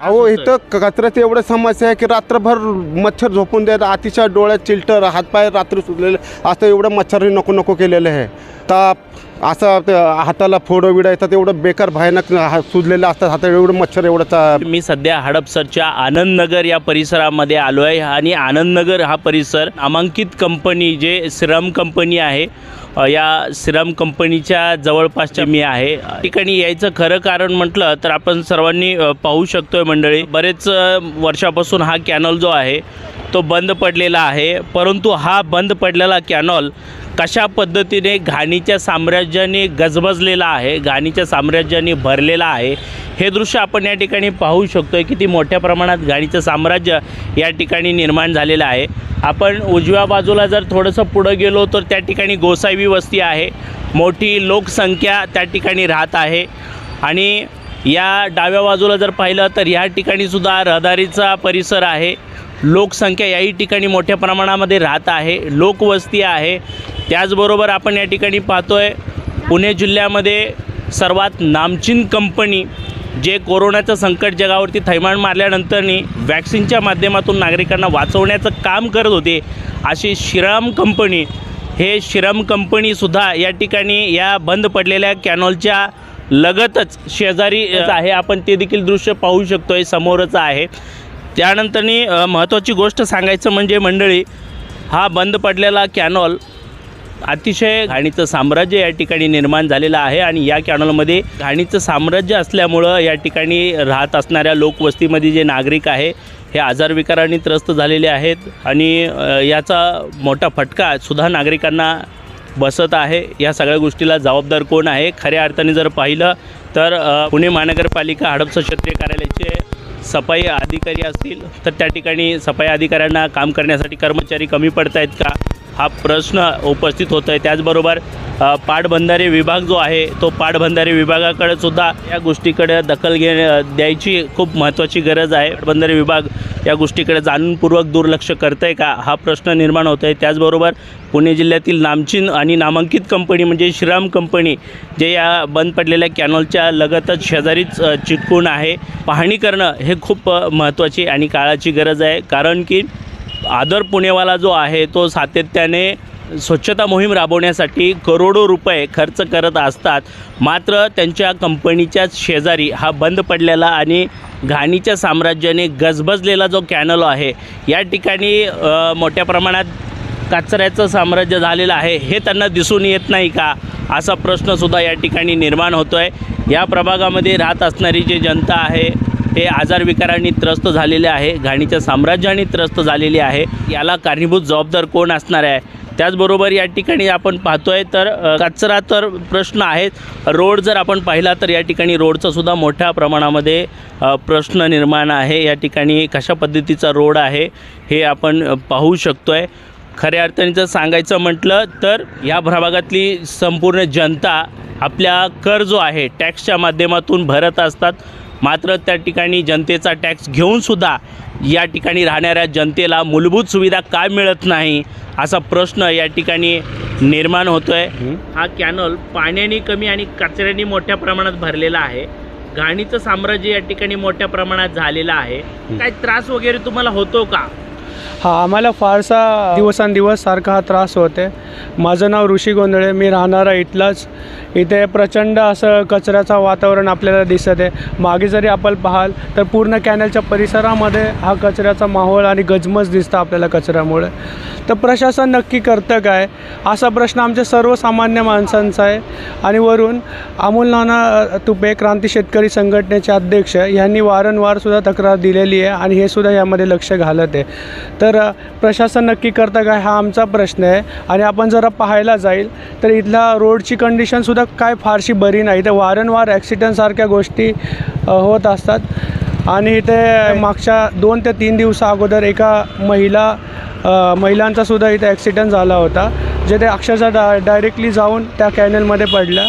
अहो इथं कचऱ्याचं कचऱ्याची एवढं समस्या आहे की रात्रभर मच्छर झोपून देत अतिशय डोळ्यात चिलटर हातपाय रात्री सुटलेले असं एवढं मच्छरही नको नको केलेलं आहे. ताप असं हाताला फोडं विडं येतात एवढं बेकार भयानक हा- सुजलेलं असतात हातात एवढं मच्छर एवढं मी सध्या हडपसरच्या आनंदनगर या परिसरामध्ये आलो आहे आणि आनंदनगर हा परिसर नामांकित कंपनी जे सिरम कंपनी आहे या सिरम कंपनीच्या जवळपासच्या मी आहे. ठिकाणी यायचं खरं कारण म्हटलं तर आपण सर्वांनी पाहू शकतोय मंडळी बरेच वर्षापासून हा कॅनॉल जो आहे तो बंद पडलेला आहे. परंतु हा बंद पडलेला कॅनॉल कशा पद्धतीने घाणीच्या साम्राज्याने गजबजलेला आहे घाणीच्या साम्राज्याने भरलेला आहे हे दृश्य आपण या ठिकाणी पाहू शकतो आहे किती मोठ्या प्रमाणात घाणीचं साम्राज्य या ठिकाणी निर्माण झालेलं आहे. आपण उजव्या बाजूला जर थोडंसं पुढं गेलो तर त्या ठिकाणी गोसावी वस्ती आहे. मोठी लोकसंख्या त्या ठिकाणी राहत आहे. आणि या डाव्या बाजूला जर पाहिलं तर ह्या ठिकाणी सुद्धा रहदारीचा परिसर आहे. लोकसंख्या याही ठिकाणी मोठ्या प्रमाणामध्ये राहत आहे. लोकवस्ती आहे. त्याचबरोबर आपण या ठिकाणी पाहतो आहे पुणे जिल्ह्यामध्ये सर्वात नामचीन कंपनी जे कोरोनाचं संकट जगावरती थैमान मारल्यानंतरनी वॅक्सिनच्या माध्यमातून नागरिकांना वाचवण्याचं काम करत होते अशी श्रीराम कंपनी. हे श्रीराम कंपनीसुद्धा या ठिकाणी या बंद पडलेल्या कॅनॉलच्या लगतच शेजारी आहे. आपण ते देखील दृश्य पाहू शकतो आहे समोरच आहे. त्यानंतरनी महत्त्वाची गोष्ट सांगायचं म्हणजे मंडळी हा बंद पडलेला कॅनॉल अतिशय घाणीचं साम्राज्य या ठिकाणी निर्माण झालेलं आहे आणि या कॅनॉलमध्ये घाणीचं साम्राज्य असल्यामुळं या ठिकाणी राहत असणाऱ्या लोकवस्तीमध्ये जे नागरिक आहे हे आजारविकारांनी त्रस्त झालेले आहेत आणि याचा मोठा फटका सुद्धा नागरिकांना बसत आहे. या सगळ्या गोष्टीला जबाबदार कोण आहे? खऱ्या अर्थाने जर पाहिलं तर पुणे महानगरपालिका हडपसर क्षेत्रीय कार्यालयाचे सफाई अधिकारी असतील. तर त्या ठिकाणी सफाई अधिकाऱ्यांना काम करण्यासाठी कर्मचारी कमी पडत आहेत का? हा प्रश्न उपस्थित होतो आहे. त्याचबरोबर पाटबंधारे विभाग जो आहे तो पाटबंधारे विभागाकडे सुद्धा या गोष्टीकडे दखल घे द्यायची खूप महत्त्वाची गरज आहे. पाटबंधारे विभाग या गोष्टीकडे जाणूनपूर्वक दुर्लक्ष करतं आहे का हा प्रश्न निर्माण होत आहे. त्याचबरोबर पुणे जिल्ह्यातील नामचीन आणि नामांकित कंपनी म्हणजे श्रीराम कंपनी जे या बंद पडलेल्या कॅनॉलच्या लगतच शेजारीच चिटकून आहे. पाहणी करणं हे खूप महत्त्वाची आणि काळाची गरज आहे. कारण की आदर पुणेवाला जो आहे तो सातत्याने स्वच्छता मोहीम राबवण्यासाठी करोडो रुपये खर्च करत असतात. मात्र त्यांच्या कंपनीच्याच शेजारी हा बंद पडलेला आणि घाणीच्या साम्राज्याने गजबजलेला जो कॅनल आहे या ठिकाणी मोठ्या प्रमाणात कचऱ्याचं साम्राज्य झालेलं आहे हे त्यांना दिसून येत नाही का? असा प्रश्नसुद्धा या ठिकाणी निर्माण होतो आहे या प्रभागामध्ये राहत असणारी जी जनता आहे हे आजार विकारांनी त्रस्त झालेले आहे घाणीच्या साम्राज्याने त्रस्त झालेली आहे. याला कारणीभूत जबाबदार कोण असणार आहे? त्याचबरोबर या ठिकाणी आपण पाहतोय तर कचरा तर प्रश्न आहेत. रोड जर आपण पाहिला तर या ठिकाणी रोडचा सुद्धा मोठ्या प्रमाणामध्ये प्रश्न निर्माण आहे. या ठिकाणी कशा पद्धतीचा रोड आहे हे आपण पाहू शकतो आहे खऱ्या अर्थाने जर सांगायचं म्हटलं तर या प्रभागातली संपूर्ण जनता आपल्या कर जो आहे टॅक्सच्या माध्यमातून भरत असतात. मात्र त्या ठिकाणी जनतेचा टॅक्स घेऊनसुद्धा या ठिकाणी राहणाऱ्या जनतेला मूलभूत सुविधा काय मिळत नाही असा प्रश्न या ठिकाणी निर्माण होतो आहे हा कॅनॉल पाण्याने कमी आणि कचऱ्याने मोठ्या प्रमाणात भरलेला आहे. घाणीचं साम्राज्य या ठिकाणी मोठ्या प्रमाणात झालेलं आहे. काय त्रास वगैरे तुम्हाला होतो का? हा आम्हाला फारसा दिवसांदिवस सारखा हा त्रास होते माझं नाव ऋषी गोंधळे मी राहणारा इथलाच. इथे प्रचंड असं कचऱ्याचं वातावरण आपल्याला दिसत आहे मागे जरी आपण पाहाल तर पूर्ण कॅनलच्या परिसरामध्ये हा कचऱ्याचा माहोल आणि गजमज दिसतं आपल्याला कचऱ्यामुळे. तर प्रशासन नक्की करतं काय? असा प्रश्न आमच्या सर्वसामान्य माणसांचा आहे. आणि वरून अमोल नाना तुपे क्रांती शेतकरी संघटनेचे अध्यक्ष यांनी वारंवार सुद्धा तक्रार दिलेली आहे आणि हे सुद्धा यामध्ये लक्ष घालत आहे. तर प्रशासन नक्की करतं काय हा आमचा प्रश्न आहे. आणि आपण जरा पाहायला जाईल तर इथला रोडची कंडिशनसुद्धा काय फारशी बरी नाही. तर वारंवार ॲक्सिडेंटसारख्या गोष्टी होत असतात. आणि इथे मागच्या दोन ते तीन दिवसा अगोदर एका महिला महिलांचासुद्धा महिलांचा सुद्धा इथे ॲक्सिडेंट झाला होता जे ते अक्षरशः डा डायरेक्टली जाऊन त्या कॅनलमध्ये पडल्या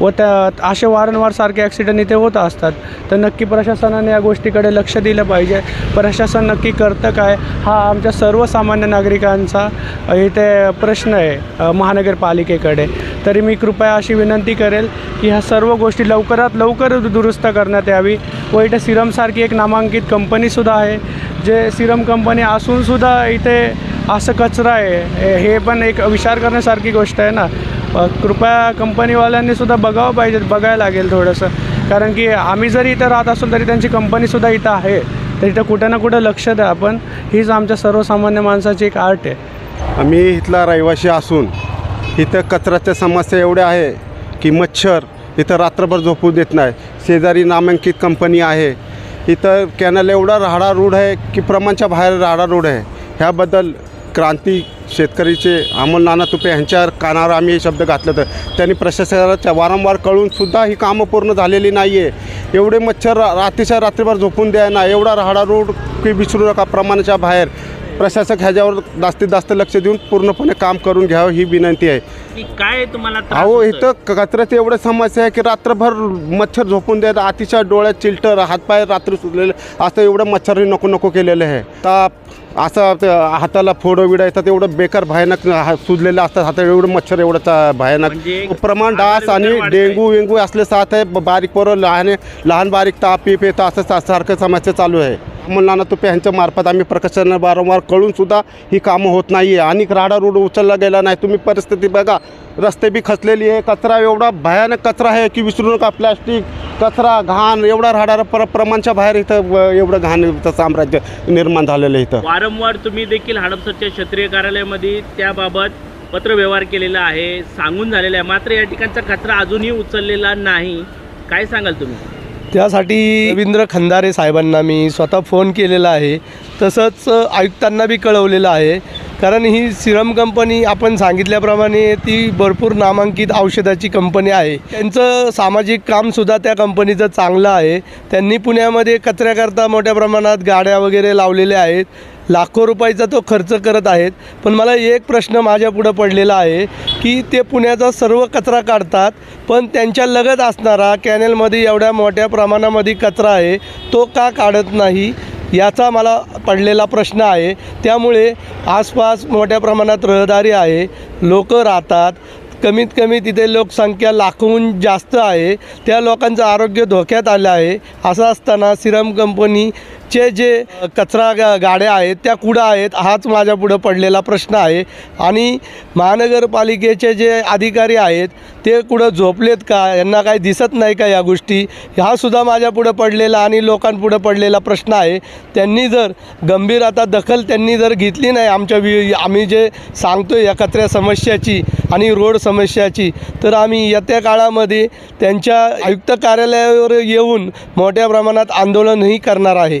व त्या असे वारंवार सारखे ॲक्सिडेंट इथे होत असतात. तर नक्की प्रशासनाने या गोष्टीकडे लक्ष दिलं पाहिजे. प्रशासन नक्की करतं काय? हा आमच्या सर्वसामान्य नागरिकांचा इथे प्रश्न आहे महानगरपालिकेकडे. तरी मी कृपया अशी विनंती करेल की ह्या सर्व गोष्टी लवकरात लवकर दुरुस्त करण्यात यावी. व सिरमसारखी एक नामांकित कंपनीसुद्धा आहे जे सिरम कंपनी असूनसुद्धा इथे असं कचरा आहे. हे- पण एक विचार करण्यासारखी गोष्ट आहे ना. कृपया कंपनीवाल्यांनीसुद्धा बघावं पाहिजे बघायला लागेल थोडंसं. कारण की आम्ही जरी इथं राहत असू तरी त्यांची कंपनीसुद्धा इथं आहे. तर इथं कुठं ना कुठं लक्ष द्या आपण. हीच आमच्या सर्वसामान्य माणसाची एक आर्ट आहे. आम्ही इथला रहिवासी असून इथं कचऱ्याच्या समस्या एवढ्या आहे की मच्छर इथं रात्रभर झोपू देत नाही. शेजारी नामांकित कंपनी आहे. इथं कॅनल एवढा राहाडा रूढ आहे की प्रमाणच्या बाहेर राहाडा रूढ आहे. ह्याबद्दल क्रांती शेतकरीचे अमोल नाना तुपे यांच्या कानावर आम्ही हे शब्द घातलं तर. त्यांनी प्रशासनाच्या वारंवार कळूनसुद्धा ही कामं पूर्ण झालेली नाही आहे एवढे मच्छर रा- रात्रीच्या रात्रीभर झोपून द्या ना एवढा राहाडा रूढ की विसरू नका प्रमाणाच्या बाहेर. प्रशासक ह्याच्यावर जास्तीत जास्त लक्ष देऊन पूर्णपणे काम करून घ्यावं ही विनंती आहे की काय तुम्हाला अहो? इथं कचऱ्याची एवढं समस्या आहे की रात्रभर मच्छर झोपून देत अतिशय डोळ्यात चिलटर हातपाय रात्री सुजलेले असं एवढं मच्छरही नको नको केलेलं आहे ताप असं हाताला फोडं विडं येतात एवढं बेकार भयानक सुजलेलं असतात हातात एवढं मच्छर एवढं भयानक म्हणजे प्रमाण डास आणि. डेंगू वेंगू असले साथ आहे बारीक पोरं लहान लहान बारीक ताप पीप येतं असं सारखं समस्या चालू आहे मुलांना तुपे यांच्या मार्फत आम्ही प्रकाशांना वारंवार कळूनसुद्धा ही कामं होत नाही आहे आणि राडा रोड उचलला गेला नाही. तुम्ही परिस्थिती बघा. रस्ते बी खचलेली आहे. कचरा एवढा भयानक कचरा आहे की विसरू नका प्लॅस्टिक कचरा घाण एवढा राडा प्र प्रमाणच्या बाहेर इथं एवढं घाण इथं साम्राज्य निर्माण झालेलं आहे इथं. वारंवार तुम्ही देखील हडपसरच्या क्षेत्रीय कार्यालयामध्ये त्याबाबत पत्रव्यवहार केलेला आहे. सांगून झालेला आहे. मात्र या ठिकाणचा कचरा अजूनही उचललेला नाही. काय सांगाल तुम्ही? त्यासाठी रवींद्र खंदारे साहेबांना मी स्वतः फोन केलेला आहे. तसंच आयुक्तांना बी कळवलेलं आहे. कारण ही सिरम कंपनी आपण सांगितल्याप्रमाणे ती भरपूर नामांकित औषधाची कंपनी आहे. त्यांचं सामाजिक कामसुद्धा त्या कंपनीचं चांगलं आहे. त्यांनी पुण्यामध्ये कचऱ्याकरता मोठ्या प्रमाणात गाड्या वगैरे लावलेल्या आहेत. लाखो रुपयाचा तो खर्च करत आहेत. पण मला एक प्रश्न माझ्या पुढं पडलेला आहे की ते पुण्याचा सर्व कचरा काढतात पण त्यांच्या लगत असणारा कॅनेलमध्ये एवढ्या मोठ्या प्रमाणामध्ये कचरा आहे तो का काढत नाही? याचा मला पडलेला प्रश्न आहे. त्यामुळे आसपास मोठ्या प्रमाणात रहदारी आहे. लोक राहतात. कमीत कमी तिथे लोकसंख्या लाखोहून जास्त आहे. त्या लोकांचं आरोग्य धोक्यात आलं आहे. असं असताना सिरम कंपनी चे जे कचरा गा गाड्या आहेत त्या कुठं आहेत हाच माझ्या पुढं पडलेला प्रश्न आहे. आणि महानगरपालिकेचे जे अधिकारी आहेत ते कुठं झोपलेत का? यांना काही दिसत नाही का या गोष्टी? हा सुद्धा माझ्या पुढं पडलेला आणि लोकांपुढं पडलेला प्रश्न आहे. त्यांनी जर गंभीर आता दखल त्यांनी जर घेतली नाही आमच्या वि आम्ही जे सांगतो या कचऱ्या समस्याची आणि रोड समस्याची तर आम्ही येत्या काळामध्ये त्यांच्या आयुक्त कार्यालयावर येऊन मोठ्या प्रमाणात आंदोलनही करणार आहे.